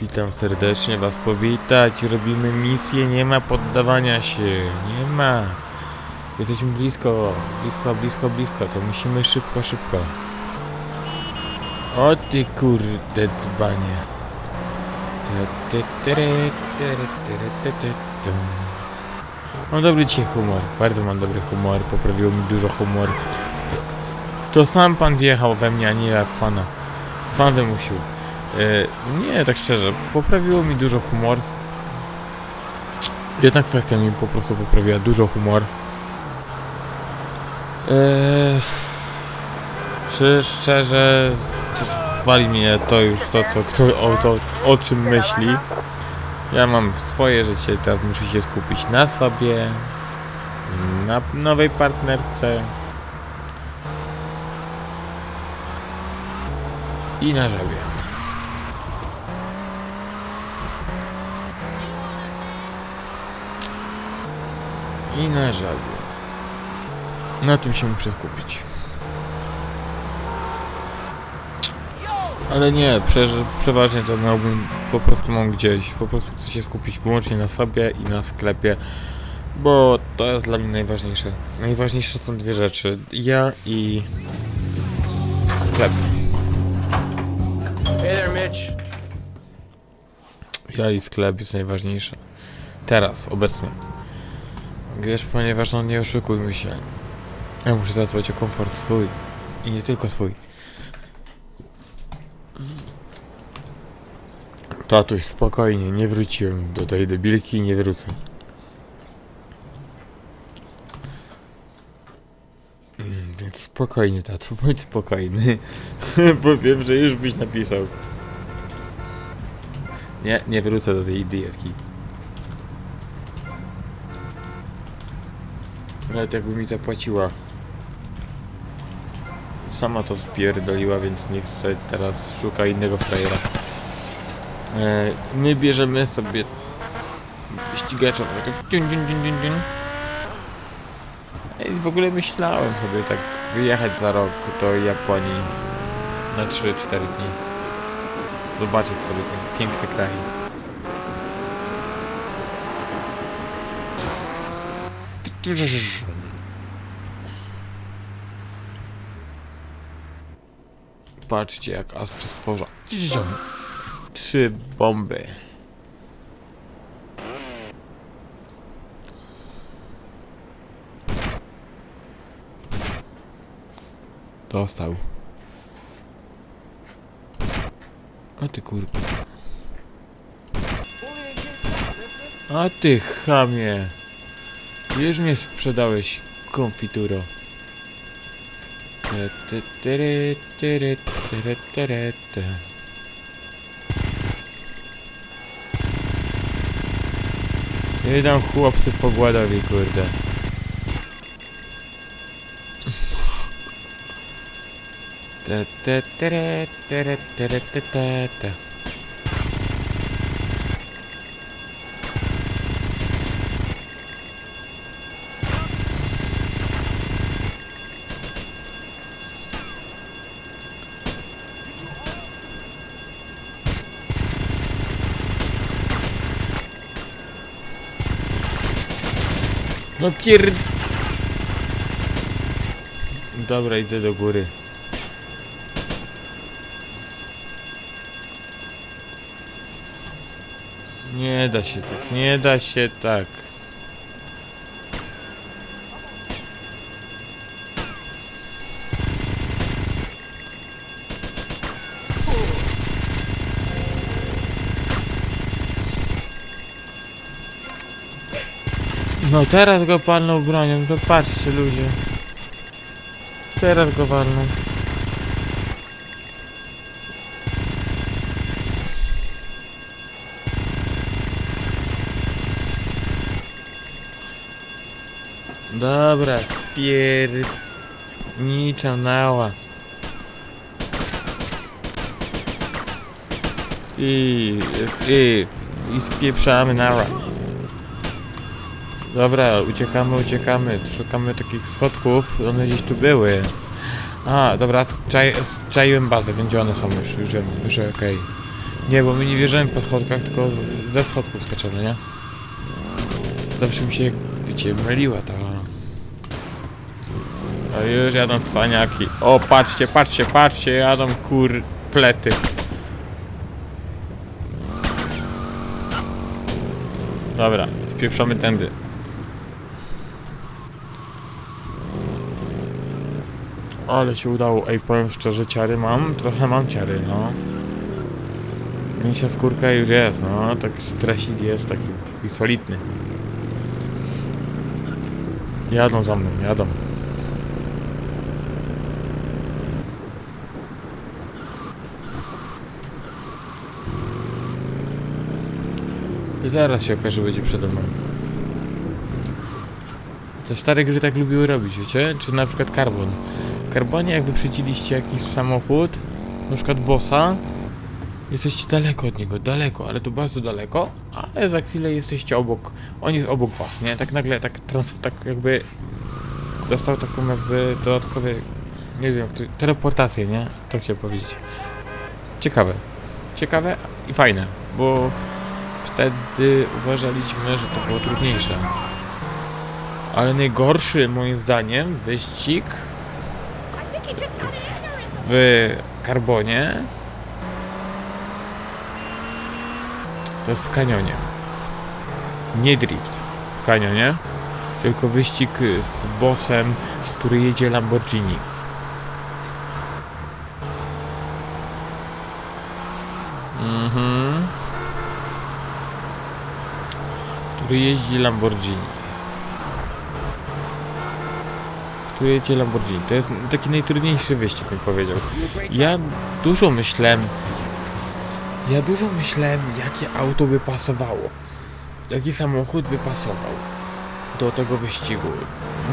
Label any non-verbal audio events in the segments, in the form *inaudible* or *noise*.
Witam serdecznie was powitać. Robimy misję, nie ma poddawania się. Nie ma. Jesteśmy blisko, blisko, blisko, blisko. To musimy szybko, szybko. O ty kurde dzbanie. Mam dobry dzisiaj humor. Bardzo mam dobry humor. Poprawiło mi dużo humor. To sam pan wjechał we mnie, a nie jak pana. Pan wymusił. E, nie, tak szczerze, poprawiło mi dużo humor. Jedna kwestia mi po prostu poprawiła dużo humor. E, czy szczerze, wali mnie to już to, co kto o, to, o czym myśli. Ja mam swoje życie, teraz muszę się skupić na sobie, na nowej partnerce i na żabie. I na żabie. Na tym się muszę skupić. Ale nie, prze, przeważnie to miałbym, po prostu mam gdzieś, po prostu chcę się skupić wyłącznie na sobie i na sklepie, bo to jest dla mnie najważniejsze. Najważniejsze są dwie rzeczy, ja i sklep. Hey there, Mitch. Ja i sklep jest najważniejsze. Teraz, obecnie. Wiesz, ponieważ no nie oszukujmy się. Ja muszę zadbać o komfort swój. I nie tylko swój. Tatuś, spokojnie, nie wróciłem do tej debilki i nie wrócę. Więc spokojnie, tato, bądź spokojny. *laughs* Bo wiem, że już byś napisał. Nie, nie wrócę do tej idiotki. Nawet jakby mi zapłaciła. Sama to spierdoliła, więc nie chcę teraz szuka innego frajera. E, my bierzemy sobie ścigacza. tak dziun, dziun, dziun, dziun, dziun. Ej, w ogóle myślałem sobie tak wyjechać za rok do Japonii na 3-4 dni. Zobaczyć sobie ten piękny kraj. Patrzcie jak as przestworza. Trzy bomby. Dostał. A ty kurwa. A ty chamie. Wiesz mnie sprzedałeś konfituro. Tyry, tyry, ty. Nie dam chłopcy po gładowi, kurde. No pier... Dobra, idę do góry. Nie da się tak, nie da się tak. No teraz go palną bronią, to patrzcie ludzie. Teraz go palną. Dobra, spiernicza nała. I, i, i spieprzamy nała. Dobra, uciekamy, uciekamy. Szukamy takich schodków, one gdzieś tu były. A, dobra, czaiłem bazę, więc gdzie one są już, już wiem, że okej. Nie, bo my nie wjeżdżamy po schodkach, tylko ze schodków skaczemy, nie? Zawsze mi się, wiecie, myliła ta... A już jadą cwaniaki. O, patrzcie, patrzcie, patrzcie, jadą kur... flety. Dobra, spieprzamy tędy. Ale się udało. Ej, powiem szczerze, ciary mam. Trochę mam ciary, no. Misia skórka już jest, no. Tak stresik jest taki solidny. Jadą za mną, jadą. I zaraz się okaże, że będzie przede mną. Te stare gry tak lubiły robić, wiecie? Czy na przykład Carbon. W Carbonie jak wyprzedziliście jakiś samochód, na przykład bossa, jesteście daleko od niego, daleko, ale to bardzo daleko, ale za chwilę jesteście obok, on jest obok was, nie? Tak nagle, tak, trans, tak jakby dostał taką jakby dodatkowe, nie wiem, teleportację, nie? Tak chciałem powiedzieć. Ciekawe. Ciekawe i fajne, bo wtedy uważaliśmy, że to było trudniejsze. Ale najgorszy moim zdaniem wyścig w karbonie to jest w kanionie. Nie drift w kanionie, tylko wyścig z bossem, który jedzie Lamborghini. Który jeździ Lamborghini. Który jedzie Lamborghini. To jest taki najtrudniejszy wyścig, bym powiedział. Ja dużo myślałem. Ja dużo myślałem, jakie auto by pasowało. Jaki samochód by pasował do tego wyścigu.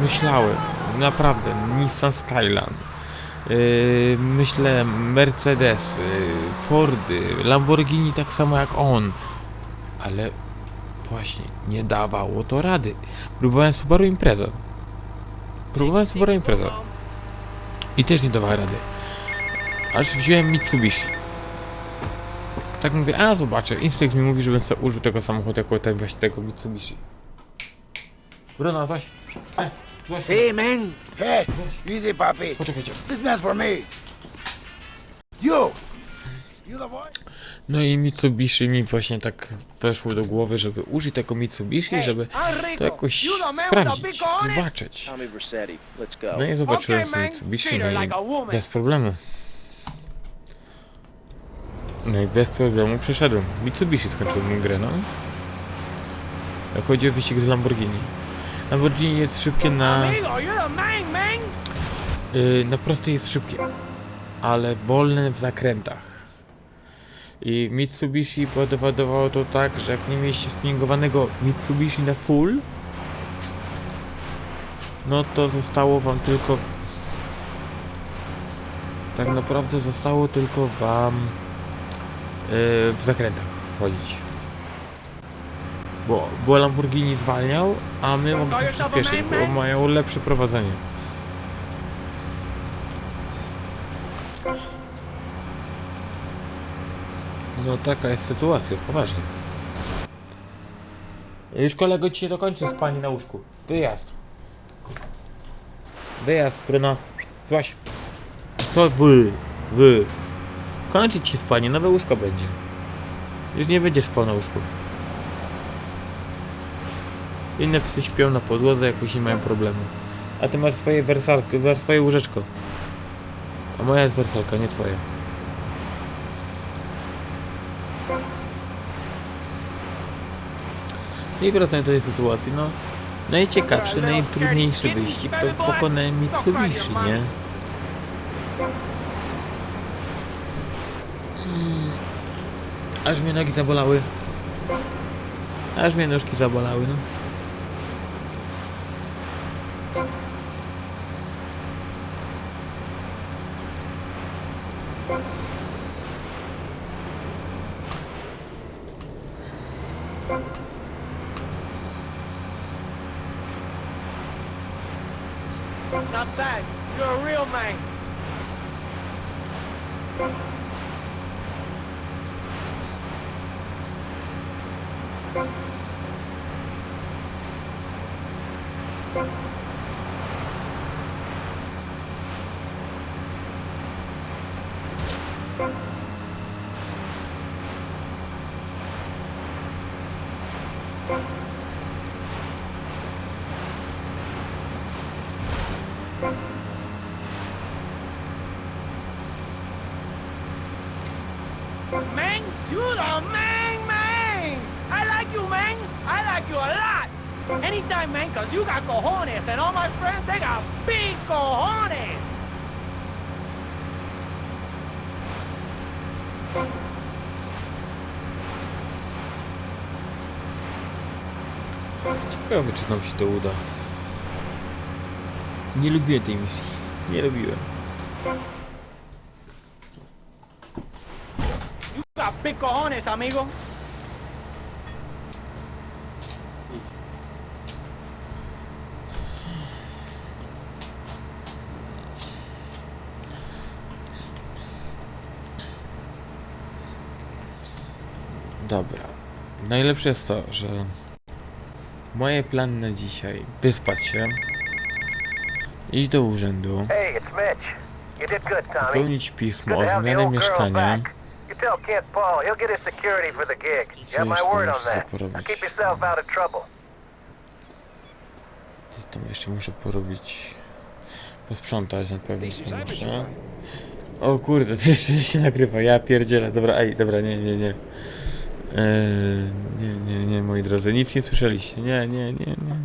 Myślałem, naprawdę, Nissan Skyline. Yy, myślę Mercedes, Fordy, Lamborghini tak samo jak on. Ale właśnie nie dawało to rady. Próbowałem Subaru Impreza. Próbowałem Subaru Impreza. I też nie dawała rady. Aż wziąłem Mitsubishi. Tak mówię, a zobaczę. Instynkt mi mówi, żebym sobie użył tego samochodu jako ten właśnie tego Mitsubishi. Bruno, coś? E, coś. Sí, man. Hey, easy, papi. Poczekajcie. This man's for me. You. No i Mitsubishi mi właśnie tak weszło do głowy, żeby użyć tego Mitsubishi, żeby to jakoś sprawdzić, zobaczyć. No i zobaczyłem man. Mitsubishi, no i bez problemu. No i bez problemu przeszedłem. Mitsubishi skończył mu grę, no. Jak chodzi o wyścig z Lamborghini. Lamborghini jest szybkie na... Yy, na prostej jest szybkie, ale wolne w zakrętach. I Mitsubishi powodowało to tak, że jak nie mieliście spinningowanego Mitsubishi na full, no to zostało wam tylko... Tak naprawdę zostało tylko wam yy, w zakrętach wchodzić. Bo, bo Lamborghini zwalniał, a my mogliśmy przyspieszyć, bo mają lepsze prowadzenie. No taka jest sytuacja, poważnie. Już kolego ci się dokończy spanie na łóżku. Wyjazd. Wyjazd, Bruno. Złaś. Co wy? Wy. Kończyć się spanie, nowe łóżko będzie. Już nie będziesz spał na łóżku. Inne psy śpią na podłodze, jakoś nie mają problemu. A ty masz swoje wersalki, masz swoje łóżeczko. A moja jest wersalka, nie twoja. I wracając do tej sytuacji, no najciekawszy, najtrudniejszy wyścig to pokonanie Mitsubishi, nie? Aż mnie nogi zabolały. Aż mnie nóżki zabolały, no. Man, you're the man! Like you, Mang! I like you a lot! Anytime, Mang, cause you got cojones, and all my friends, they got big cojones! Ciekawe, czy nam się to uda. Nie lubiłem tej misji. Nie lubiłem. You got big cojones, amigo! Dobra. Najlepsze jest to, że moje plany na dzisiaj wyspać się, iść do urzędu, wypełnić pismo o girl mieszkania. You Co jeszcze porobić? Co tam jeszcze muszę porobić? Posprzątać na pewno muszę. O kurde, to jeszcze się nagrywa, ja pierdzielę. Dobra, ej, dobra, nie, nie, nie. Eee, nie, nie, nie, moi drodzy, nic nie słyszeliście. Nie, nie, nie, nie.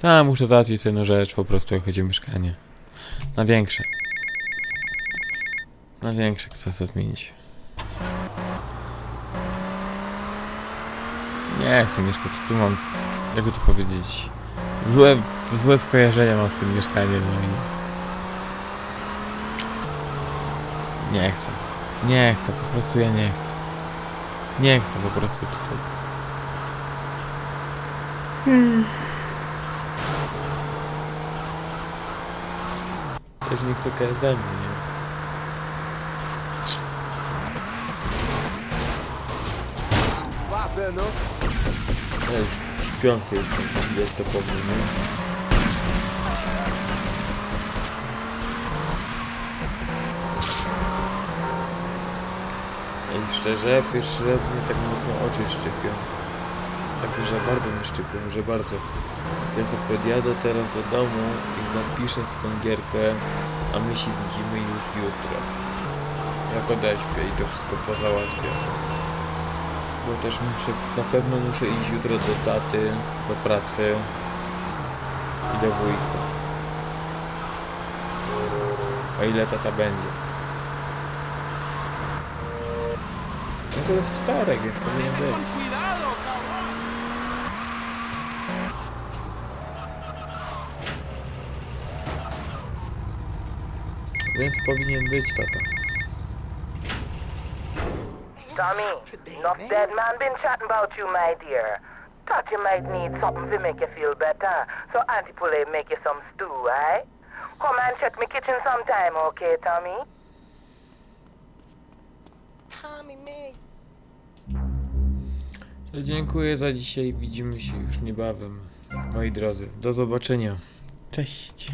Tam muszę załatwić jedną rzecz, po prostu chodzi o mieszkanie. Na większe. Na większe chcę zmienić. Nie chcę mieszkać, tu mam, jakby to powiedzieć, złe, złe skojarzenia mam z tym mieszkaniem, no. Nie chcę. Nie chcę, po prostu ja nie chcę. Nie chcę po prostu tutaj. Też nie chcę KSM, nie? No. Ja już śpiący jestem, widać to po mnie, nie? Szczerze, pierwszy raz mnie tak mocno oczy szczypią. Tak, że bardzo mnie szczypią, że bardzo. Ja sobie podjadę teraz do domu i zapiszę sobie tą gierkę, a my się widzimy już jutro. Jak odeśpię i to wszystko pozałatwię. Bo też muszę, na pewno muszę iść jutro do taty, do pracy i do wujka. O ile tata będzie. To jest wtorek, więc powinien być. Con cuidado, cabrón! Więc powinien być tata. Tommy, enough dead man been chatting about you, my dear. Thought you might need something to make you feel better. So Auntie Poulet make you some stew, eh? Come and check me kitchen sometime, okay, Tommy? Tommy, me. Dziękuję za dzisiaj. Widzimy się już niebawem. Moi drodzy, do zobaczenia. Cześć.